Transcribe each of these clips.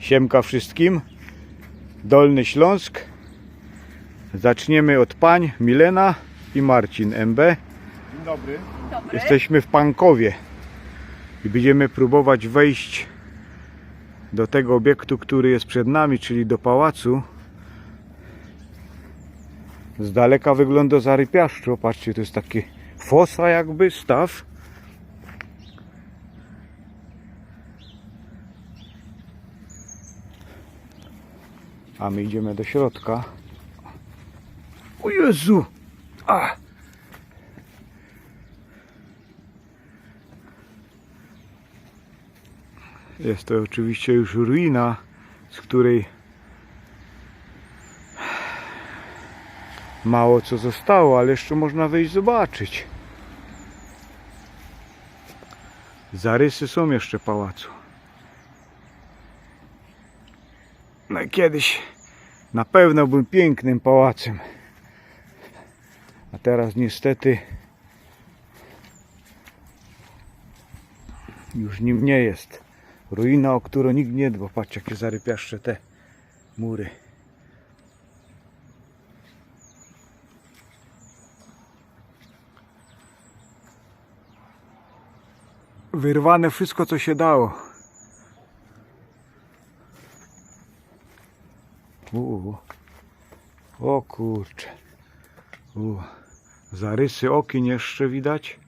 Siemka wszystkim. Dolny Śląsk. Zaczniemy od pań Milena i Marcin MB. Dzień dobry. Dobry. Jesteśmy w Pankowie i będziemy próbować wejść do tego obiektu, który jest przed nami, czyli do pałacu. Z daleka wygląda zarypiaszczo. Patrzcie, to jest taki fosa jakby, staw. A my idziemy do środka. O Jezu! A! Jest to oczywiście już ruina, z której mało co zostało, ale jeszcze można wejść zobaczyć. Zarysy są jeszcze pałacu. No i kiedyś na pewno był pięknym pałacem. A teraz niestety już nim nie jest. Ruina, o którą nikt nie dba. Patrz, jakie zarypiaszcze te mury. Wyrwane wszystko, co się dało. O kurcze. Uuu. Zarysy okien jeszcze widać.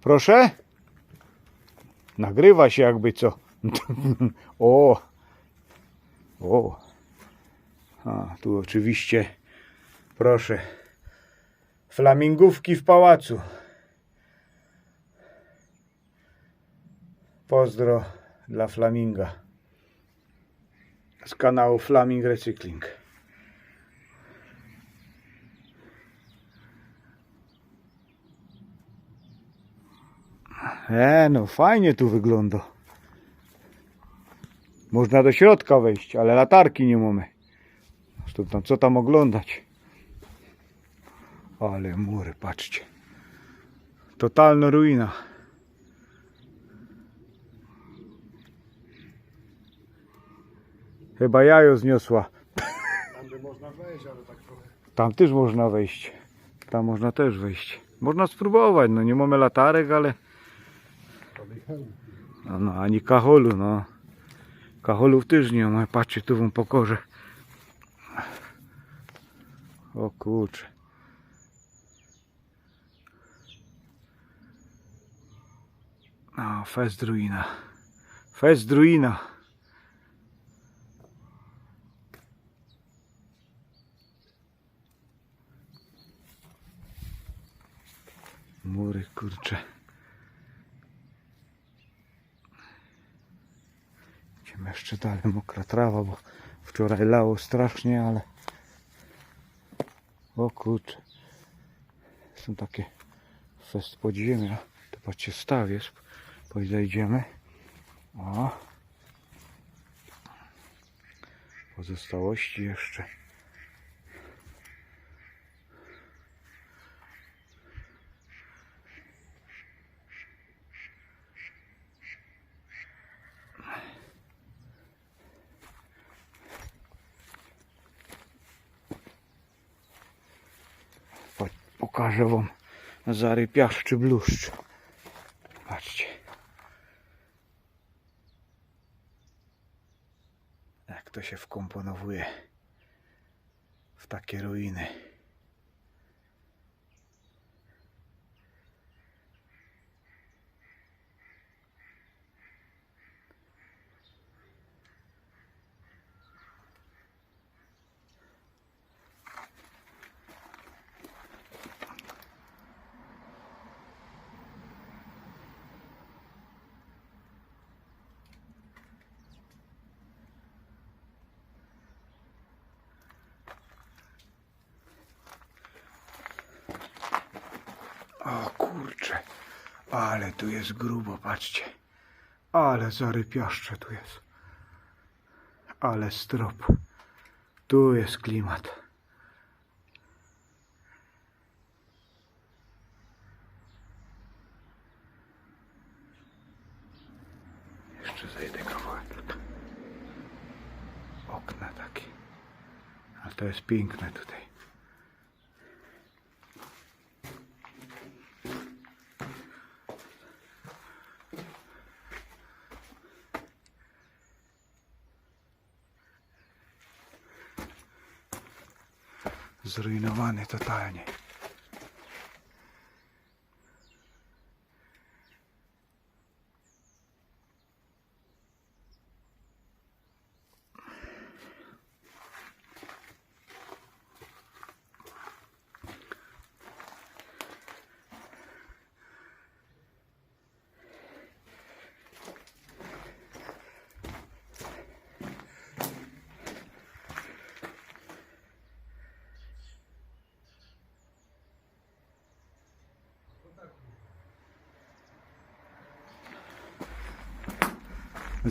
Proszę? Nagrywa się jakby co. o. O. A, tu oczywiście proszę. Flamingówki w pałacu. Pozdro dla Flaminga. Z kanału Flaming Recykling. E, no fajnie tu wygląda. Można do środka wejść, ale latarki nie mamy. Co tam, co tam oglądać? Ale mury, patrzcie. Totalna ruina. Chyba jajo zniosła. Tam by można wejść, ale tak trochę. Tam też można wejść. Tam można też wejść. Można spróbować, no nie mamy latarek, ale no, no ani kacholu, no. Kacholów też nie ma. Patrzcie, tu wam pokorze. O kurczę. O, fest ruina. Fest. Mury, kurcze. Idziemy jeszcze dalej, mokra trawa, bo wczoraj lało strasznie, ale... O kurczę. Są takie fest podziemia. To patrzcie, staw. Podejdziemy. O. Pozostałości jeszcze. Po- Pokażę wam zarypiaszczy bluszcz. Patrzcie. Jak to się wkomponowuje w takie ruiny. O kurcze, ale tu jest grubo, patrzcie. Ale zarypiaszcze tu jest. Ale strop. Tu jest klimat. Jeszcze zejdę kawałek. Okna takie. A to jest piękne tutaj. Zrujnowany totalnie.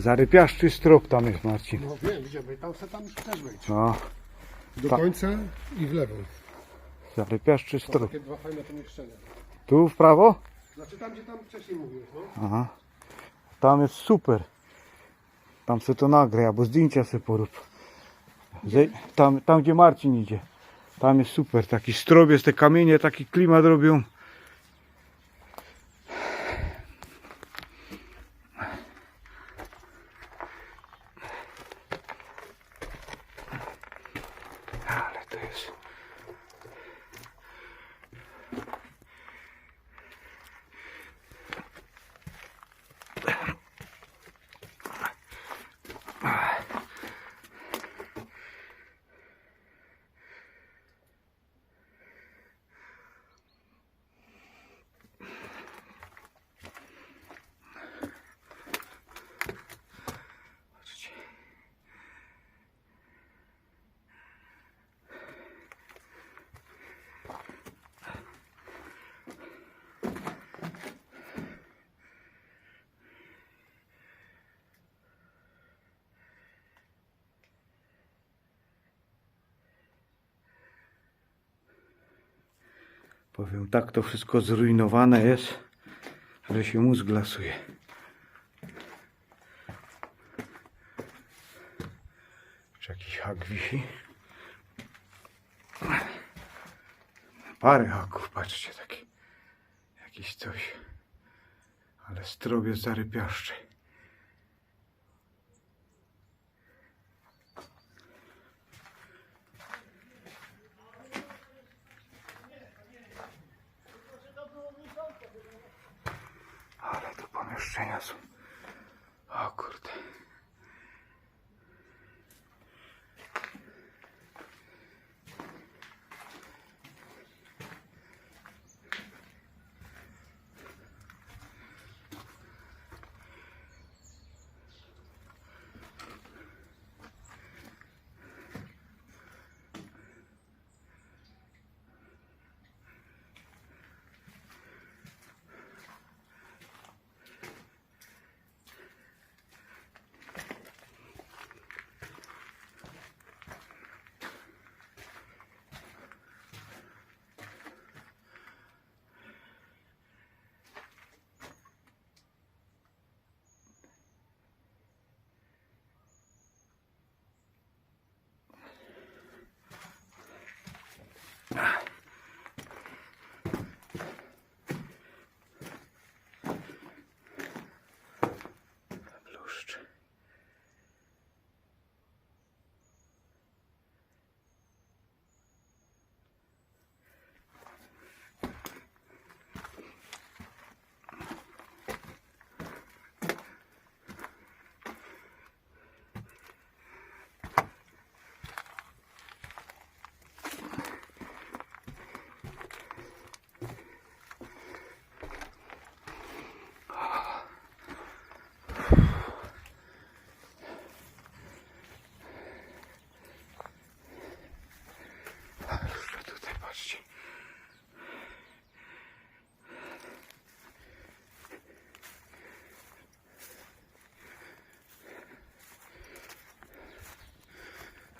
Zarypiaszczy strop tam jest Marcin. No wiem, widziałem, tam se tam też wejdź. No, Do Tak. końca i w lewo. zarypiaszczy To strop. takie dwa fajne pomieszczenia. Tu w prawo? Znaczy tam, gdzie tam wcześniej mówiłeś, no. Aha. Tam jest super. Tam se to nagraj, albo zdjęcia se porób. Zej- tam, tam gdzie Marcin idzie. Tam jest super. Taki strobiec, te kamienie, taki klimat robią. Powiem tak, to wszystko zrujnowane jest, że się mózg lasuje. Czy jakiś hak wisi? Parę haków, patrzcie, taki jakiś coś. Ale strobiec zarypiaszczy. Ale tu pomieszczenia są. O kurde.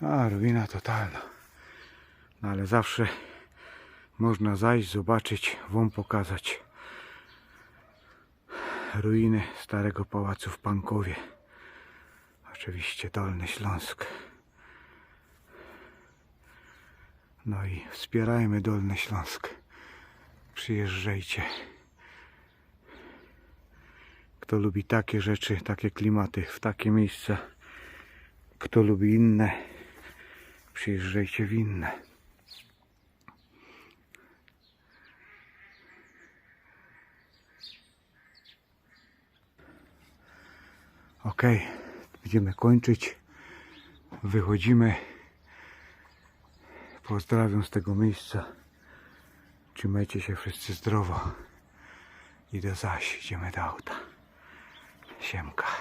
A, ruina totalna. No ale zawsze można zajść, zobaczyć, wam pokazać ruiny starego pałacu w Pankowie. Oczywiście Dolny Śląsk. No i wspierajmy Dolny Śląsk. Przyjeżdżajcie. Kto lubi takie rzeczy, takie klimaty, w takie miejsca. Kto lubi inne, przyjeżdżajcie w inne. Ok, będziemy kończyć. Wychodzimy. Pozdrawiam z tego miejsca. Trzymajcie się wszyscy zdrowo. I do zaś idziemy do auta. Siemka.